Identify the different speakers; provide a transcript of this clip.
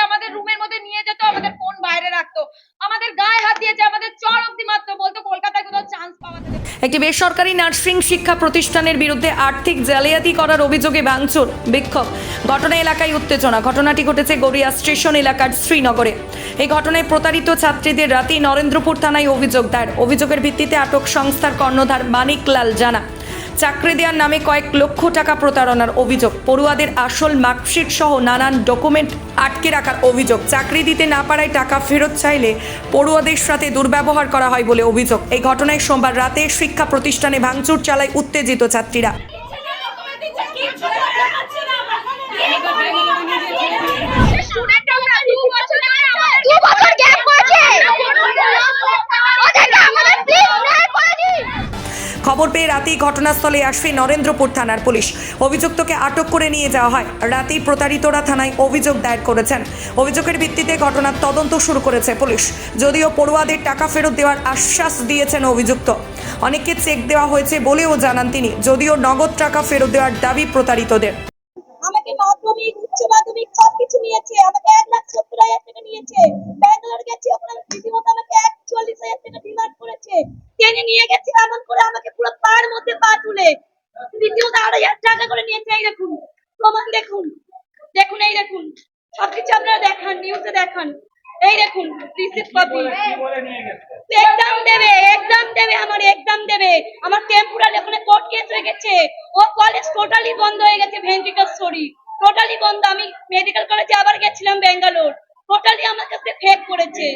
Speaker 1: হচ্ছে আমাদের রুমের মধ্যে নিয়ে যেত, আমাদের ফোন বাইরে রাখতো। আমাদের গায়ে হাত দিয়েছে, আমাদের চর অব্দি মাত্র বলতো কলকাতায় কোথাও চান্স পাওয়া যাবে।
Speaker 2: একটি বেসরকারি নার্সিং শিক্ষা প্রতিষ্ঠানের বিরুদ্ধে আর্থিক জালিয়াতি করার অভিযোগে ভাঙচুর, বিক্ষোভ। ঘটনা এলাকায় উত্তেজনা। ঘটনাটি ঘটেছে গড়িয়া স্টেশন এলাকার শ্রীনগরে। এই ঘটনায় প্রতারিত ছাত্রীদের রাতেই নরেন্দ্রপুর থানায় অভিযোগ দায়ের। অভিযোগের ভিত্তিতে আটক সংস্থার কর্ণধার মানিক লাল জানা। চাকরি দেওয়ার নামে কয়েক লক্ষ টাকা প্রতারণার অভিযোগ। পড়ুয়াদের আসল মার্কশিট সহ নানান ডকুমেন্ট আটকে রাখার অভিযোগ। চাকরি দিতে না পারায় টাকা ফেরত চাইলে পড়ুয়াদের সাথে দুর্ব্যবহার করা হয় বলে অভিযোগ। এই ঘটনায় সোমবার রাতে শিক্ষা প্রতিষ্ঠানে ভাঙচুর চালায় উত্তেজিত ছাত্রীরা। খবর পেয়ে রাতেই ঘটনাস্থলে আসে নরেন্দ্রপুর থানার পুলিশ। অভিযুক্তকে আটক করে নিয়ে যাওয়া হয়। রাতেই প্রতারিতরা থানায় অভিযোগ দায়ের করেছেন। অভিযোগের ভিত্তিতে ঘটনার তদন্ত শুরু করেছে পুলিশ। যদিও পড়ুয়াদের টাকা ফেরত দেওয়ার আশ্বাস দিয়েছেন অভিযুক্ত। অনেককে চেক দেওয়া হয়েছে বলেও জানান তিনি। যদিও নগদ টাকা ফেরত দেওয়ার দাবি প্রতারিতদের।
Speaker 3: আমাকে টেনে নিয়ে গেছে এমন করে আমাকে পুরো পার মধ্যে পা তুলে। রীতিমতো আড়াই হাজার টাকা করে নিয়েছে এই দেখুন। প্রমাণ দেখুন। দেখুন এই দেখুন। সবকিছু আপনারা দেখান নিউজে দেখান। এই দেখুন রিসিভ কপি এক্সাম দেবে এক্সাম দেবে আমার এক্সাম দেবে। আমার টেম্পোরারি ওখানে কোর্ট কেস হয়ে গেছে। ও কলেজ টোটালি বন্ধ হয়ে গেছে ভেন্ট্রিকল টোটালি বন্ধ। আমি মেডিকেল কলেজে আবার গেছিলাম ব্যাঙ্গালোর টোটালি আমার কাছে ফেক করেছে।